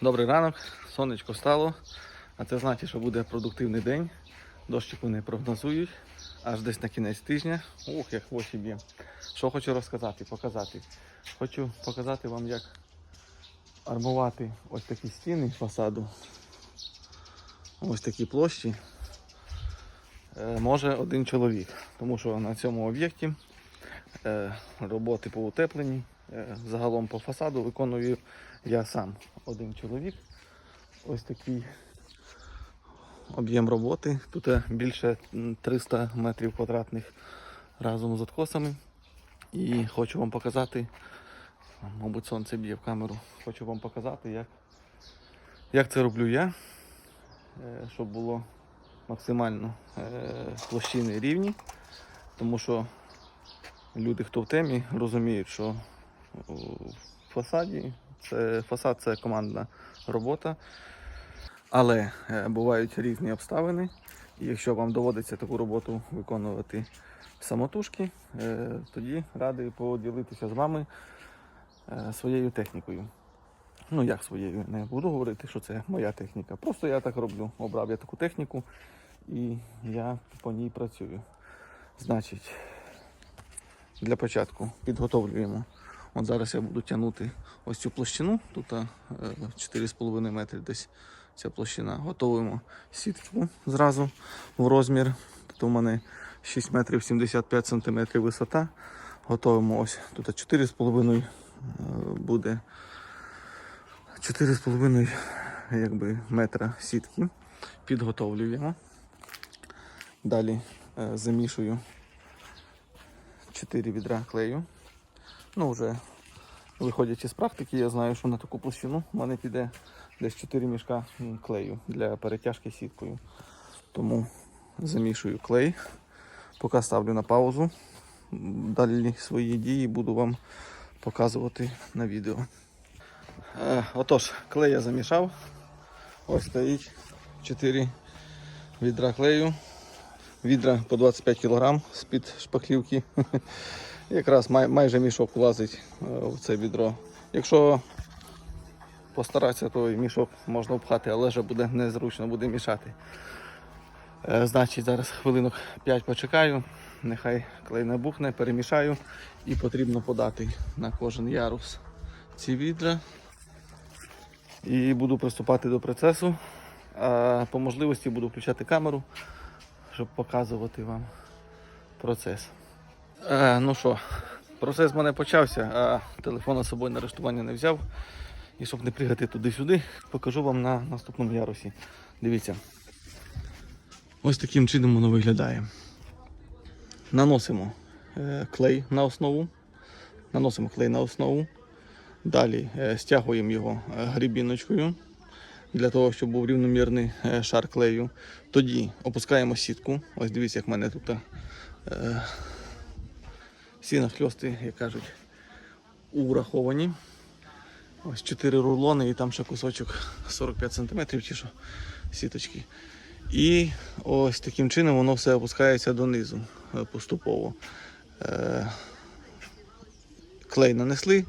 Добрий ранок, сонечко стало, а це значить, що буде продуктивний день. Дощику не прогнозують. Аж десь на кінець тижня. Ух, як в очі б'є. Що хочу розказати, показати. Хочу показати вам, як армувати ось такі стіни фасаду. Ось такі площі. Е, Може один чоловік. Тому що на цьому об'єкті е, роботи по утепленні, загалом по фасаду виконую я сам один чоловік. Ось такий об'єм роботи. Тут е, більше 300 метрів квадратних разом з откосами. І хочу вам показати, мабуть, сонце б'є в камеру. Хочу вам показати, як, як це роблю я, е, щоб було максимально е, площини рівні. Тому що люди, хто в темі, розуміють, що фасаді це фасад це командна робота. Але е, бувають різні обставини. І якщо вам доводиться таку роботу виконувати самотужки, е, тоді радий поділитися з вами е, своєю технікою. Ну, як своєю, не буду говорити, що це моя техніка. Просто я так роблю. Обрав я таку техніку і я по ній працюю. Значить, для початку підготовлюємо. От зараз я буду тягнути ось цю площину. Тут е, 4,5 метри десь ця площина. Готуємо сітку зразу в розмір. Тут у мене 6 метрів 75 сантиметрів висота. Готуємо ось тут 4,5 е, буде 4,5 якби, метра сітки. Підготовлюємо. Далі е, замішую 4 відра клею. Ну, вже виходячи з практики, я знаю, що на таку площину в мене піде десь 4 мішка клею для перетяжки сіткою. Тому замішую клей, поки ставлю на паузу. Далі свої дії буду вам показувати на відео. Е, отож, клей я замішав. Ось стоїть 4 відра клею. Відра по 25 кг з-під шпаклівки. Якраз май, майже мішок влазить е, в це відро. Якщо постаратися, то і мішок можна впхати, але вже буде незручно, буде мішати. Е, Значить, зараз хвилинок 5 почекаю, нехай клей набухне, перемішаю і потрібно подати на кожен ярус ці відра. І буду приступати до процесу. По можливості буду включати камеру, щоб показувати вам процес. Е, ну що, процес в мене почався, а телефон з собою на арештування не взяв. І щоб не пригати туди-сюди, покажу вам на наступному ярусі. Дивіться. Ось таким чином воно виглядає. Наносимо е, клей на основу. Наносимо клей на основу. Далі е, стягуємо його е, грібіночкою для того, щоб був рівномірний е, шар клею. Тоді опускаємо сітку. Ось дивіться, як в мене тут е, сіна хльости, як кажуть, ураховані. Ось 4 рулони і там ще кусочок 45 см чи що сіточки. І ось таким чином воно все опускається донизу е, поступово. Е, Клей нанесли,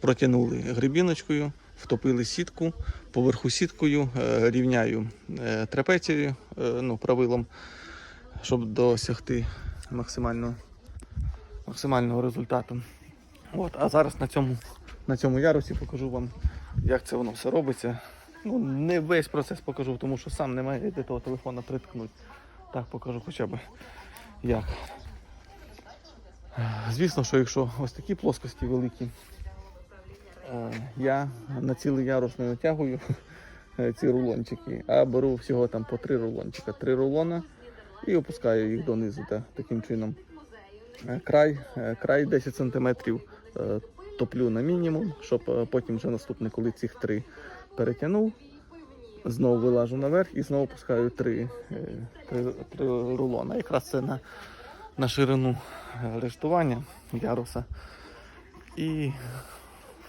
протягнули грибіночкою, втопили сітку, поверху сіткою е, рівняю трапецією, ну, правилом, щоб досягти максимально, максимального результату. От, а зараз на цьому, на цьому ярусі покажу вам, як це воно все робиться. Ну, не весь процес покажу, тому що сам немає де того телефона приткнути. Так покажу хоча б як. Звісно, що якщо ось такі плоскості великі, е, я на цілий ярус не натягую е, ці рулончики, а беру всього там по три рулончика. Три рулона і опускаю їх донизу та, таким чином. Е, Край, е, край 10 см топлю на мінімум, щоб е, потім вже наступне, коли цих три перетягнув, знову вилажу наверх і знову пускаю три, е, три, три рулона. Якраз це на, на ширину е, рештування яруса. І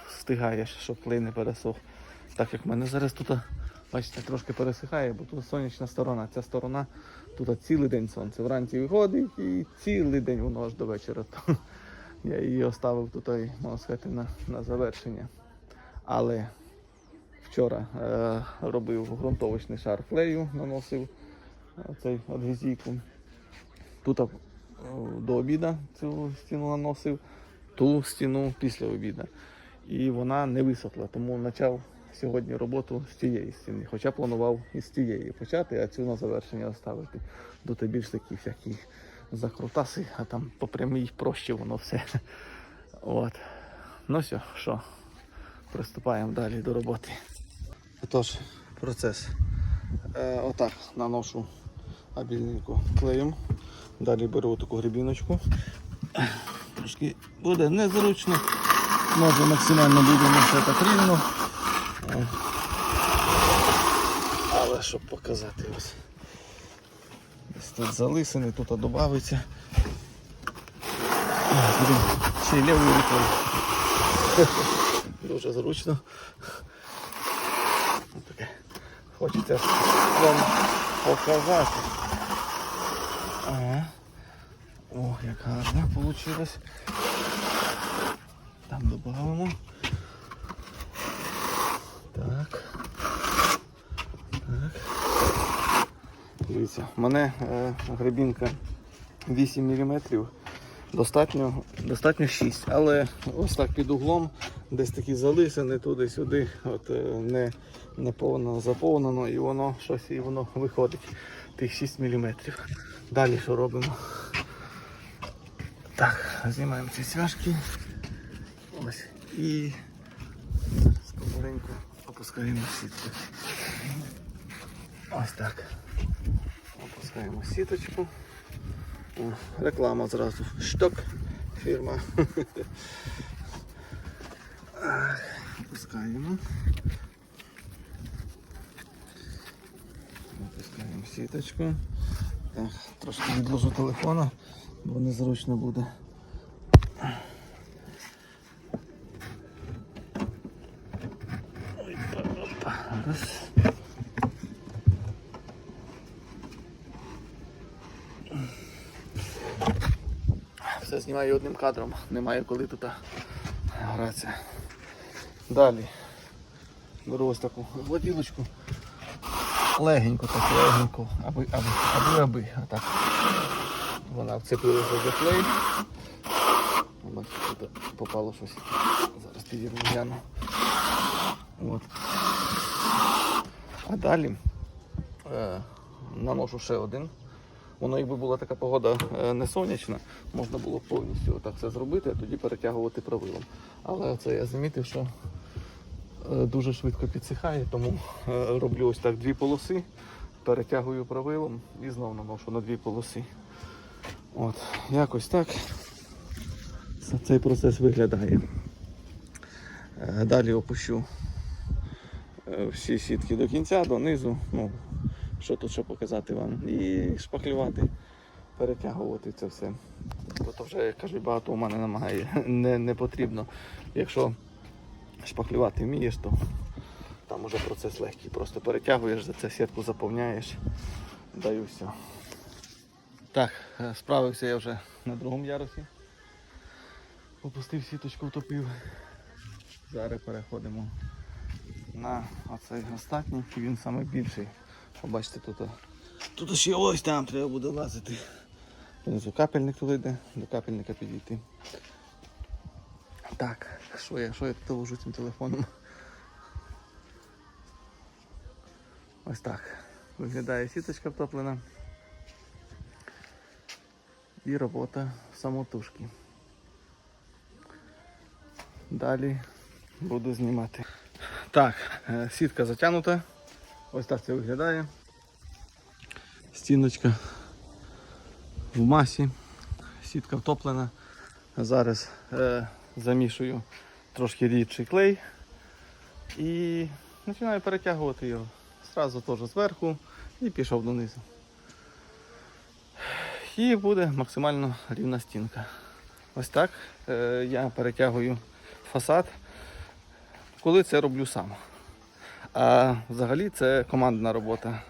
встигаєш, щоб клей не пересох. Так як в мене зараз тут, бачите, трошки пересихає, бо тут сонячна сторона. Ця сторона тут цілий день сонце. Вранці виходить і цілий день воно аж до вечора. То я її оставив тут, можна сказати, на, на завершення. Але вчора е, робив ґрунтовочний шар клею, наносив е, цей адгезійку. Тут е, до обіду цю стіну наносив, ту стіну після обіду. І вона не висохла, тому почав сьогодні роботу з цієї стіни. Хоча планував із цієї почати, а цю на завершення оставити. Тут більш такі всякі закрутаси, а там по прямій проще воно все. От. Ну все, що, приступаємо далі до роботи. Отож, процес. Е, отак наношу обільнику клеєм. Далі беру таку грибіночку. Трошки буде незручно. Може максимально буде не все так рівно. Але щоб показати ось. Тут залисини, тут додається. Ще й лівою рукою. Дуже зручно. Хочеться вам показати. Ага. О, як гарно вийшло. Там додамо. Так. Так. Дивіться, в мене е, гребінка 8 мм. Достатньо, достатньо 6, але ось так під углом, десь такі залисини туди-сюди, от е, не, не повно заповнено і воно щось і воно виходить. Тих 6 мм. Далі що робимо? Так, знімаємо ці цвяшки. Ось. І скоборенько опускаємо сітку. Ось так. Опускаємо сіточку. О, реклама зразу. Шток. Фірма. Опускаємо. Опускаємо сіточку. Так, трошки відложу телефона, бо незручно буде. Знімаю одним кадром, немає коли тут гратися. Далі беру ось таку гладілочку. Легенько так, легенько, аби, аби, аби, аби, отак. Вона вцепилася за клей. Тут попало щось. Зараз підірву гляну. От. А далі е, наношу ще один. Воно якби була така погода е, не сонячна, можна було повністю отак це зробити, а тоді перетягувати правилом. Але це я замітив, що е, дуже швидко підсихає, тому е, роблю ось так дві полоси, перетягую правилом і знову наношу на дві полоси. От, якось так цей процес виглядає. Далі опущу всі сітки до кінця, донизу. Ну, що тут ще показати вам. І шпаклювати, перетягувати це все. Бо то вже, як кажуть, багато у мене намагає. Не, не потрібно. Якщо шпаклювати вмієш, то там уже процес легкий. Просто перетягуєш за це, сітку заповняєш, даю все. Так, е, справився я вже на другому ярусі. Опустив сіточку, втопив. Зараз переходимо на оцей останній, він саме Побачите, тут, тут ще ось там треба буде лазити. Внизу капельник туди йде, до капельника підійти. Так, що я, що я тут ложу цим телефоном? Ось так. Виглядає сіточка втоплена. І робота самотужки. Далі буду знімати. Так, е, сітка затягнута. Ось так це виглядає. Стіночка в масі, сітка втоплена. Зараз е, замішую трошки рідший клей і починаю перетягувати його. Зразу теж зверху і пішов донизу. І буде максимально рівна стінка. Ось так е, я перетягую фасад, коли це роблю сам. А взагалі це командна робота.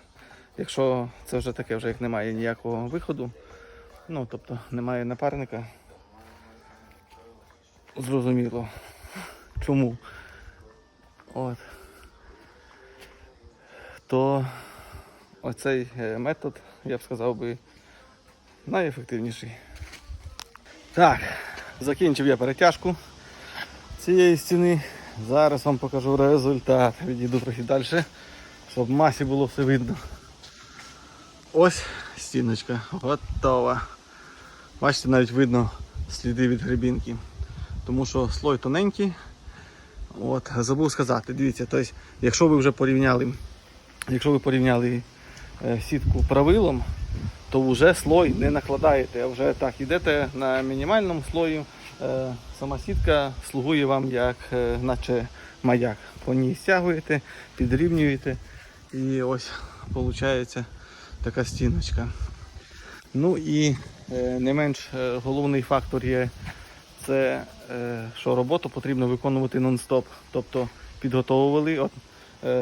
Якщо це вже таке, вже як немає ніякого виходу, ну тобто немає напарника, зрозуміло чому. От. то оцей е, метод, я б сказав би, найефективніший. Так, закінчив я перетяжку цієї стіни. Зараз вам покажу результат. Відійду трохи далі, щоб масі було все видно. Ось стіночка готова. Бачите, навіть видно сліди від грибінки. Тому що слой тоненький. От, забув сказати, дивіться, тобто, якщо ви вже порівняли, якщо ви порівняли е, сітку правилом, то вже слой не накладаєте, а вже так йдете на мінімальному слої. Е, Сама сітка слугує вам як е, наче маяк. По ній стягуєте, підрівнюєте і ось виходить така стіночка. Ну і е, не менш головний фактор є це, що роботу потрібно виконувати нон-стоп. Тобто підготовували от,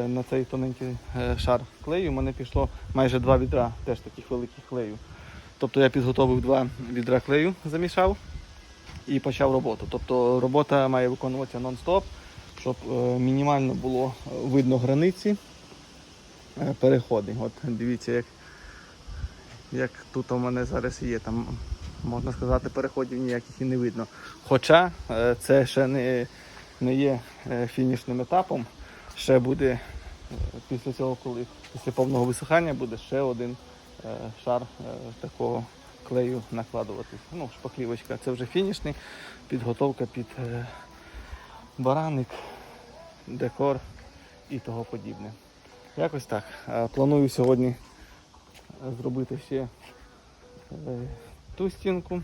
на цей тоненький шар клею. У мене пішло майже два відра, теж таких великих клею. Тобто я підготовив два відра клею, замішав і почав роботу. Тобто робота має виконуватися нон-стоп, щоб е, мінімально було е, видно границі, е, переходи. От дивіться, як, як тут у мене зараз є. Там, можна сказати, переходів ніяких і не видно. Хоча це ще не, не є фінішним етапом. Ще буде після цього, коли після повного висихання буде ще один шар такого клею накладувати. Ну, шпаклівочка. Це вже фінішний, підготовка під е, бараник, декор і того подібне. Якось так. Планую сьогодні е, зробити ще е, ту стінку.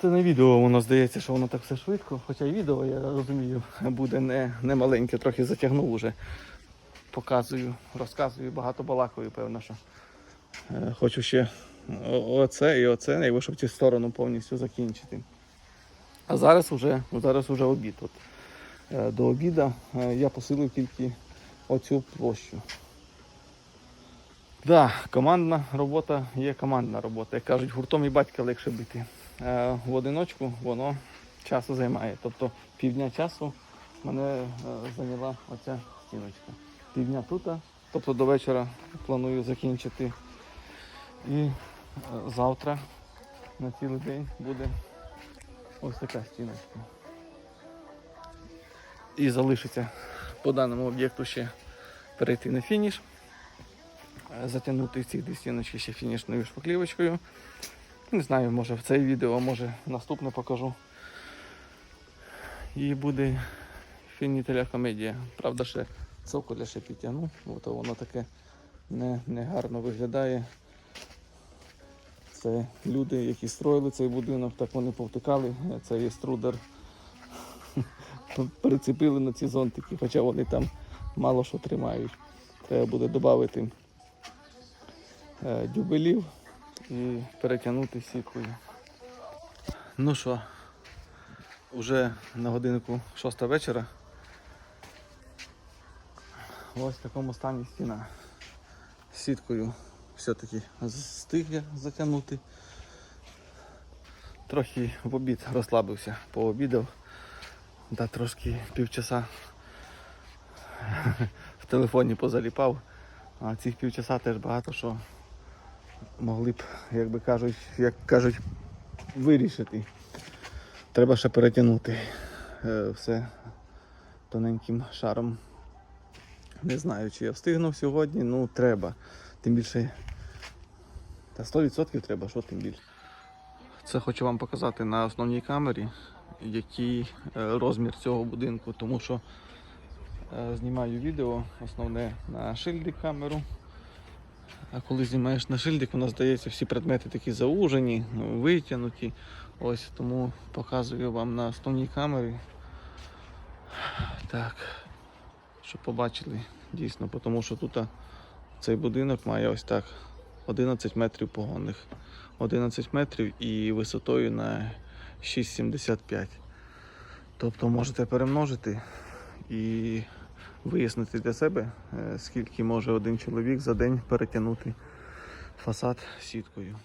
Це не відео, воно здається, що воно так все швидко. Хоча і відео, я розумію, буде не, не маленьке, трохи затягнув уже. Показую, розказую, багато балакаю, певно, що. Е, Хочу ще оце і оце, якби щоб цю сторону повністю закінчити. А зараз уже, зараз уже обід. От, е, до обіду е, я посилив тільки оцю площу. Да, командна робота є командна робота. Як кажуть, гуртом і батька легше бити. В одиночку воно часу займає. Тобто півдня часу мене зайняла оця стіночка. Півдня тут, тобто до вечора планую закінчити. І е, завтра на цілий день буде ось така стіночка. І залишиться по даному об'єкту ще перейти на фініш, е, затягнути ці дві стіночки ще фінішною шпаклівочкою. Не знаю, може в це відео, може наступне покажу. І буде фінітеля комедія. Правда, ще цоколя ще підтягну, бо то воно таке не, не гарно виглядає. Це люди, які строїли цей будинок, так вони повтикали. Це є струдер. Прицепили на ці зонтики, хоча вони там мало що тримають. Треба буде додати е, дюбелів і перетягнути сіткою. Ну що, вже на годинку 6 вечора. Ось в такому стані стіна. З Сіткою все-таки встиг я затягнути. Трохи в обід розслабився, пообідав. Да, трошки півчаса в телефоні позаліпав. А цих півчаса теж багато що могли б, як би кажуть, як кажуть, вирішити. Треба ще перетягнути е, все тоненьким шаром. Не знаю, чи я встигну сьогодні, ну треба. Тим більше. Та 100% треба, що тим більше. Це хочу вам показати на основній камері, який е, розмір цього будинку, тому що е, знімаю відео основне на шильдик камеру. А коли знімаєш на шильдик, воно здається, всі предмети такі заужені, ну, витягнуті. Ось тому показую вам на основній камері. Так, щоб побачили дійсно, тому що тут цей будинок має ось так 11 метрів погонних. 11 метрів і висотою на 6,75. Тобто можете перемножити і вияснити для себе, е, скільки може один чоловік за день перетягнути фасад сіткою.